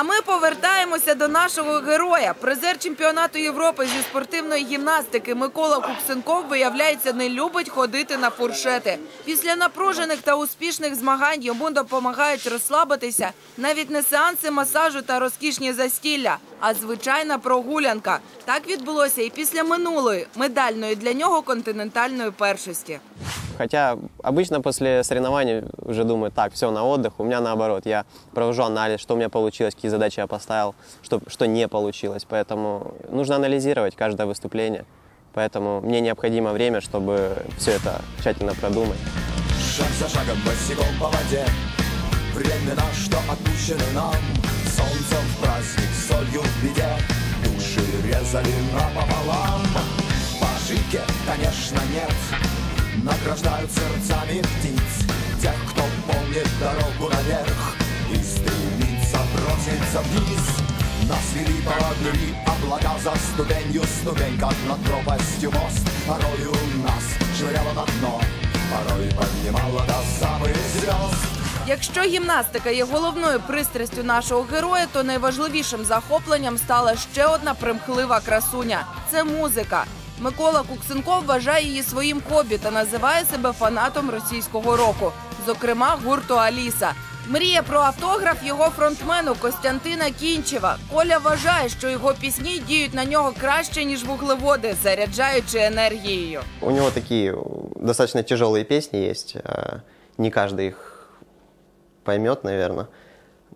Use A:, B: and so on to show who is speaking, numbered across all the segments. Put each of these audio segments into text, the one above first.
A: А ми повертаємося до нашого героя. Призер чемпіонату Європи зі спортивної гімнастики Микола Куксенков, виявляється, не любить ходити на фуршети. Після напружених та успішних змагань йому допомагають розслабитися навіть не сеанси масажу та розкішні застілля, а звичайна прогулянка. Так відбулося і після минулої медальної для нього континентальної першості.
B: Хотя обычно после соревнований уже думаю, так, все, на отдых. У меня наоборот, я провожу анализ, что у меня получилось, какие задачи я поставил, что, что не получилось. Поэтому нужно анализировать каждое выступление. Поэтому мне необходимо время, чтобы все это тщательно продумать.
C: Шаг за шагом босиком по воде Времена, что отпущены нам Солнцем в праздник, солью в беде Души резали напополам По ошибке, конечно, нет Награждают сердцами птиц. Тех, кто помнит дорогу наверх И стремится броситься вниз. Нас вели, поводили облака за ступенью Ступень, как над пропастью мост. Порою нас швыряло на дно. Порой поднимала до самых звезд
A: Якщо гімнастика є головною пристрастю нашого героя, то найважливішим захопленням стала ще одна примхлива красуня. Це музика. Микола Куксенков вважає її своїм хобі та називає себе фанатом російського року, зокрема гурту Аліса. Мріє про автограф його фронтмену Костянтина Кінчева. Коля вважає, що його пісні діють на нього краще ніж вуглеводи, заряджаючи енергією.
B: У него такие э, достаточно тяжелые песни есть. э, Не каждый их поймет, наверное.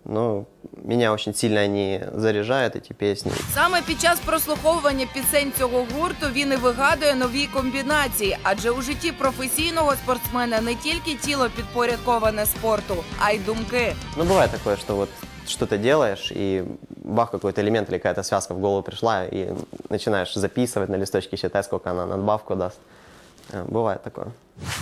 B: Но меня очень сильно они заряжают, эти песни.
A: Саме під час прослуховування пісень цього гурту він і вигадує нові комбінації, адже у житті професійного спортсмена не тільки тіло підпорядковане спорту, а й думки.
B: Ну, бывает такое, что вот что-то делаешь, и бах, какой-то элемент или какая-то связка в голову пришла, и начинаешь записывать на листочке, считать, сколько она надбавку даст. Э, Бывает такое.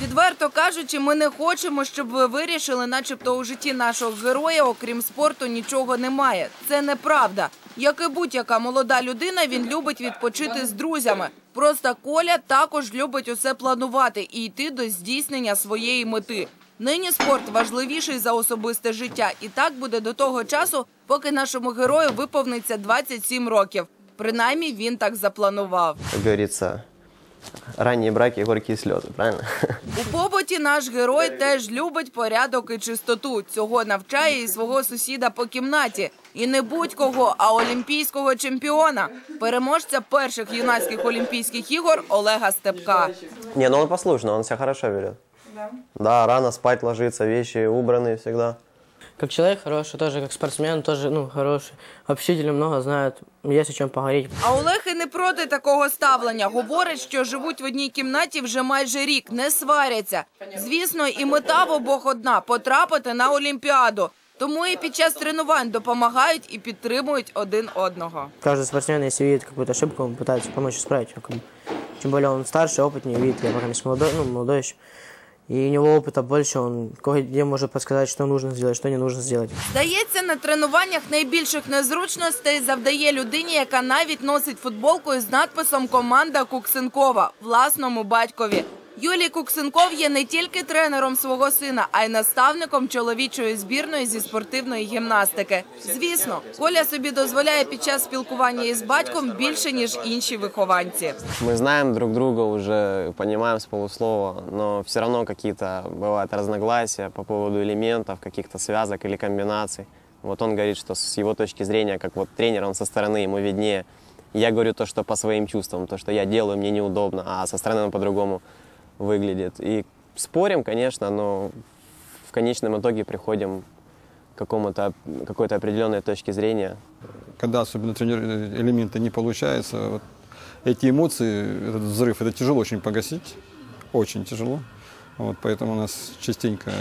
A: Відверто кажучи, ми не хочемо, щоб ви вирішили, начебто у житті нашого героя, окрім спорту, нічого немає. Це неправда. Як і будь-яка молода людина, він любить відпочити з друзями. Просто Коля також любить усе планувати і йти до здійснення своєї мети. Нині спорт важливіший за особисте життя, і так буде до того часу, поки нашому герою виповниться 27 років. Принаймні він так запланував.
B: Как говорится, ранние браки, горькие слезы, правильно?
A: У побуті наш герой теж любить порядок і чистоту. Цього навчає і свого сусіда по кімнаті. І не будь-кого, а олімпійського чемпіона, переможця перших юнацьких олімпійських ігор Олега Степка.
B: Не, ну он послушный, он себя хорошо ведет. Да? Да, рано спать ложится, вещи убранные всегда.
D: Как человек хороший, тоже как спортсмен, тоже, ну, хороший. Общительный, много знает, есть о чем поговорить.
A: А Олег і не проти такого ставлення. Говорить, що живуть в одній кімнаті вже майже рік, не сваряться. Звісно, і мета в обох одна потрапити на Олімпіаду. Тому і під час тренувань допомагають і підтримують один одного.
D: Каждый спортсмен, если видит какую-то ошибку, он пытается помочь исправить. её, как бы. Тем более он старше, опытнее, видит, я пока не молодой, ну, молодой еще. И у него опыта больше, он кое-где может подсказать, что нужно сделать, что не нужно сделать.
A: Здається, на тренуваннях найбільших незручностей завдає людині, яка навіть носить футболку із надписом Команда Куксенкова власному батькові. Юлій Куксенков є не тільки тренером свого сина, а й наставником чоловічої збірної зі спортивної гімнастики. Звісно, Коля собі дозволяє під час спілкування із батьком більше ніж інші вихованці.
B: Мы знаем друг друга уже, понимаем с полуслова, но все равно какие-то бывают разногласия по поводу элементов, каких-то связок или комбинаций. Вот он говорит, что с его точки зрения, как вот тренер, он со стороны, ему виднее. Я говорю то, что по своим чувствам, то, что я делаю, мне неудобно, а со стороны он по-другому выглядит. И спорим, конечно, но в конечном итоге приходим к какому-то, какой-то определенной точке зрения,
E: когда особенно тренер, элементы не получается, вот эти эмоции, этот взрыв, это тяжело очень погасить, очень тяжело. Вот, поэтому у нас частенько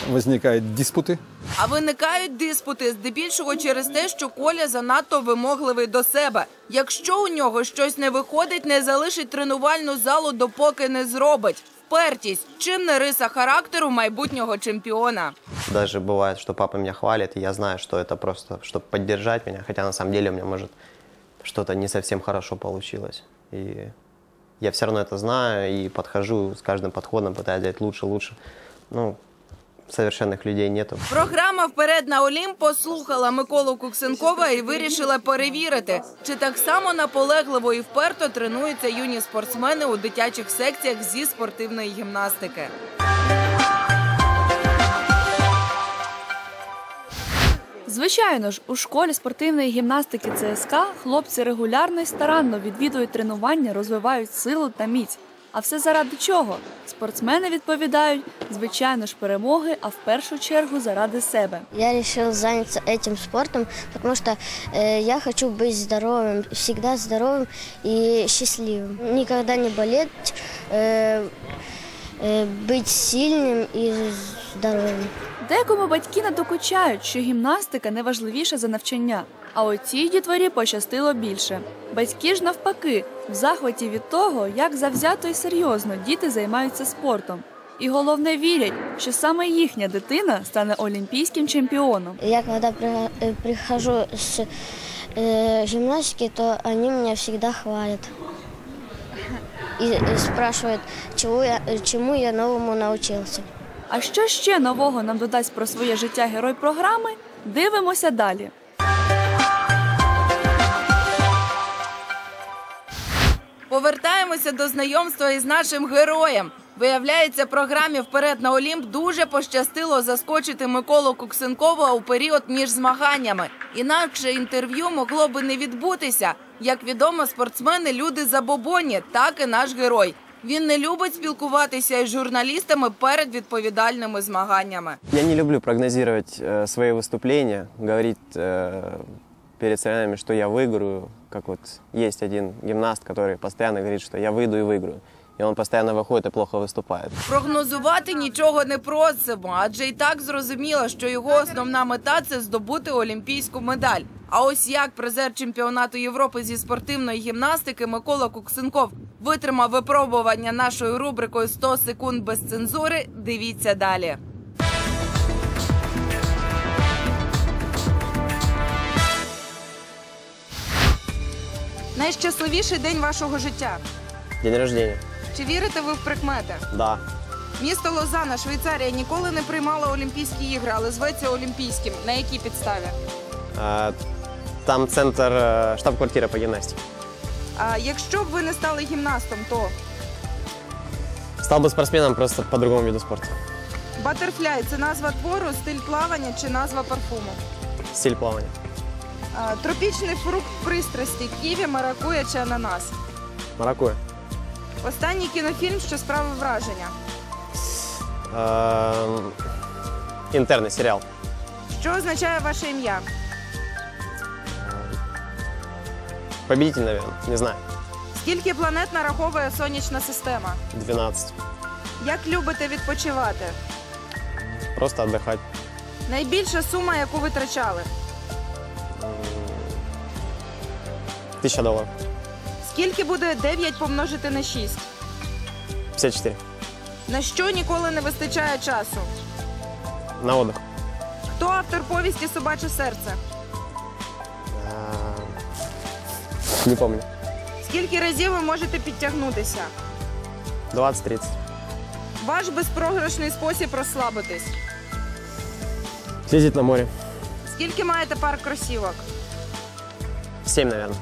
E: э, возникают диспуты.
A: А виникають диспути здебільшого через те, що Коля занадто вимогливий до себе. Якщо у нього щось не виходить, не залишить тренувальну залу, допоки не зробить. Впертість чим не риса характеру майбутнього чемпіона.
B: Даже бывает, что папа меня хвалит, и я знаю, что это просто, чтобы поддержать меня, хотя на самом деле у меня может что-то не совсем хорошо получилось. И я все равно это знаю и подхожу с каждым подходом, пытаюсь делать лучше, лучше. Ну, совершенных людей нету.
A: Програма Вперед на Олімп послухала Миколу Куксенкова і вирішила перевірити, чи так само наполегливо і вперто тренуються юні спортсмени у дитячих секціях зі спортивної гімнастики.
F: Звичайно ж, у школі спортивної гімнастики ЦСК хлопці регулярно і старанно відвідують тренування, розвивають силу та міць. А все заради чого? Спортсмени відповідають, звичайно ж, перемоги, а в першу чергу заради себе.
G: Я решил заняться этим спортом, потому что э, я хочу быть здоровым, всегда здоровым и счастливым. Никогда не болеть, э, э, быть сильным и здоровым.
F: Декому батьки не докучають, що гімнастика не важливіша за навчання. А от цій дітворі пощастило більше. Батьки ж навпаки, в захваті від того, як завзято і серйозно діти займаються спортом. І головне вірять, що саме їхня дитина стане олімпійським чемпіоном.
G: Я когда при- э, прихожу с э, гимнастики, то они меня всегда хвалят. И, и спрашивают, чего я, э, чему я новому научился.
F: А що ще нового нам додасть про своє життя герой програми? Дивимося далі.
A: Повертаємося до знайомства із нашим героєм. Виявляється, програмі Вперед на Олімп дуже пощастило заскочити Миколу Куксенкова у період між змаганнями. Інакше інтерв'ю могло би не відбутися. Як відомо, спортсмени люди забобонні, так і наш герой. Він не любить спілкуватися із журналістами перед відповідальними змаганнями.
B: Я не люблю прогнозировать э, свои выступления, говорить э, перед соревнованиями, что я выиграю. Как вот есть один гимнаст, который постоянно говорит, что я выйду и выиграю. И он постоянно выходит и плохо выступает.
A: Прогнозувати нічого не просимо, адже і так зрозуміло, що його основна мета це здобути олімпійську медаль. А ось як призер чемпіонату Європи зі спортивної гімнастики Микола Куксенков витримав випробування нашою рубрикою «100 секунд без цензури. Дивіться далі. Найщасливіший день вашого життя.
B: День рождения.
A: Чи вірите ви в прикмети?
B: Да.
A: Місто Лозана, Швейцарія, ніколи не приймало Олімпійські ігри, але зветься Олімпійським. На якій підставі?
B: Э, Там центр, э, штаб-квартира по гимнастике.
A: А якщо б ви не стали гімнастом, то
B: Стал бы спортсменом просто по другому виду спорта.
A: батерфляй це назва твору, стиль плавання чи назва парфуму.
B: Стиль плавания.
A: А, тропічний фрукт пристрасті, ківі, маракуя чи ананас.
B: Маракуя.
A: Останній кінофільм, що справив враження.
B: Эм, Интерны, сериал.
A: Що означає ваше ім'я?
B: Победитель, наверное, не знаю.
A: Скільки планет нараховує сонячна система?
B: 12.
A: Як любите відпочивати?
B: Просто отдыхать.
A: Найбільша сума, яку витрачали?
B: Тысяча долларов.
A: Скільки буде 9 помножити на 6?
B: 54.
A: На що ніколи не вистачає часу?
B: На отдых.
A: Хто автор повісті Собаче серце?
B: Эм, Не помню.
A: Скільки разів ви можете підтягнутися?
B: 20-30.
A: Ваш безпрограшний спосіб розслабитись.
B: Съездить на море.
A: Скільки маєте пар кросівок?
B: Сім, мабуть.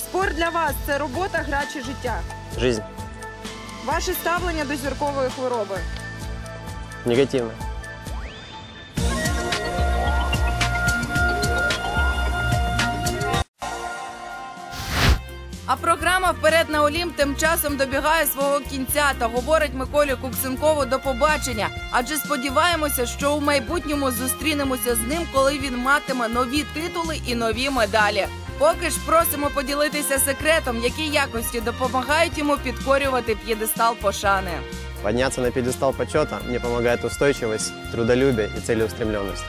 A: Спорт для вас це робота, гра чи життя.
B: Жизнь.
A: Ваше ставлення до зіркової хвороби.
B: Негативно.
A: А програма Вперед на Олімп тим часом добігає свого кінця та говорить Миколі Куксенкову до побачення. Адже сподіваємося, що у майбутньому зустрінемося з ним, коли він матиме нові титули і нові медалі. Поки ж просимо поділитися секретом, які якості допомагають йому підкорювати п'єдестал пошани.
B: Подняться на пьедестал почета мне помогает устойчивость, трудолюбие и целеустремленность.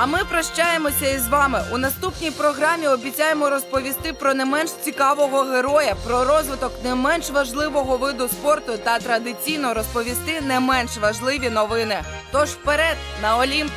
A: А ми прощаємося із вами. У наступній програмі обіцяємо розповісти про не менш цікавого героя, про розвиток не менш важливого виду спорту та традиційно розповісти не менш важливі новини. Тож вперед на Олімп!